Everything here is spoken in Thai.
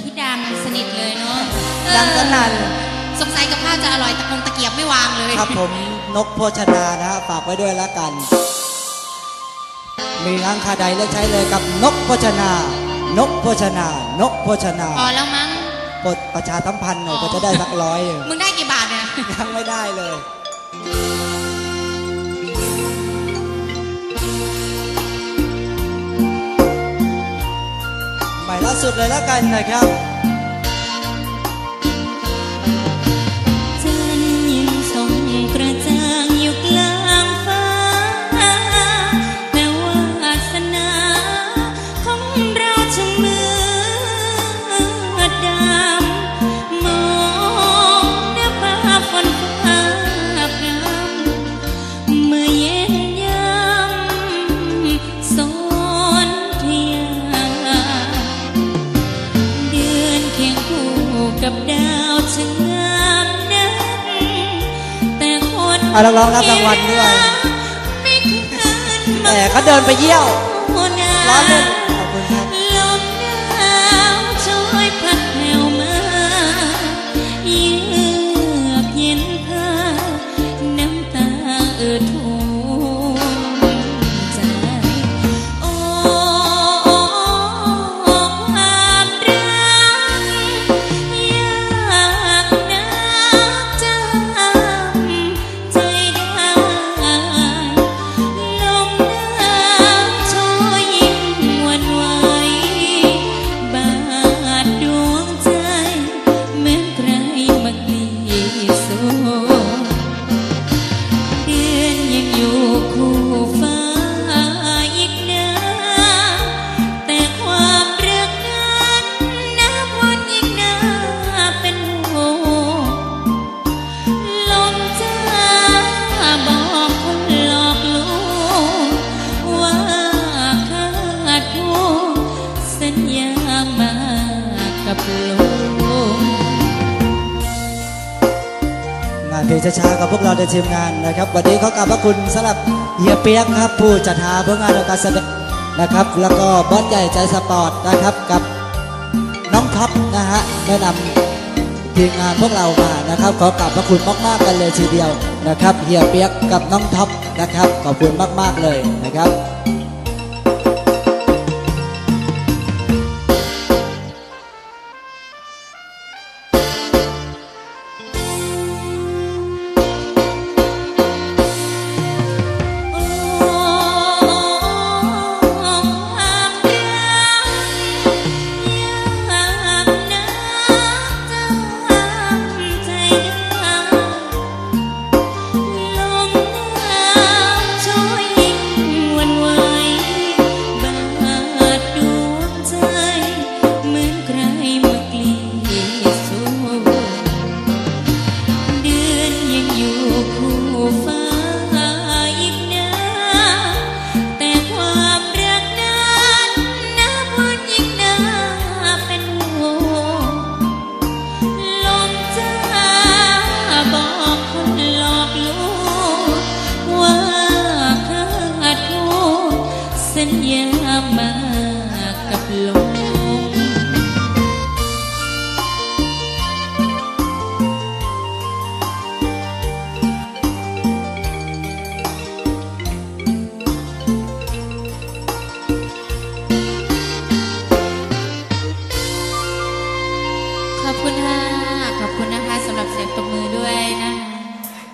ที่ดังสนิทเลยเนาะดังสนั่นเออสงสัยกับข้าวจะอร่อยตะกงตะเกียบไม่วางเลยครับผมนกโภชนานะฮะฝากไว้ด้วยละกัน มีงานคาใดเลือกใช้เลยกับนกโภชนา นกโภชนา นกโภชนาพอแล้วมั้งปลดประชาสัมพันธ์หน่อยอ๋อก็จะได้สักร้อย มึงได้กี่บาทเนี่ยยังไม่ได้เลย สุดเลยแล้วกันนะครับ เอานักร้องรับรางวัลด้วยไม่เคยแต่เขาเดินไปเยี่ยวนาร้อนเล่นขอบคุณครับ กับลมงานเพลงช้าๆกับพวกเราในทีมงานนะครับ วันนี้ขอกราบพระคุณสำหรับเฮียเปียกครับ ผู้จัดหาเพื่องานในการแสดงนะครับ แล้วก็บอสใหญ่ใจสปอร์ตนะครับกับน้องท็อปนะฮะแนะนำทีมงานพวกเรามานะครับ ขอกราบพระคุณมากๆกันเลยทีเดียวนะครับเฮียเปียกกับน้องท็อปนะครับ ขอบคุณมากๆเลยนะครับ ฟ้าอีกนานแต่ความรักนั้นนับวันยิ่งน่าเป็นห่วงลมจ้าบอกคนหลอกลวงว่าขาดทุนสัญญามากับลม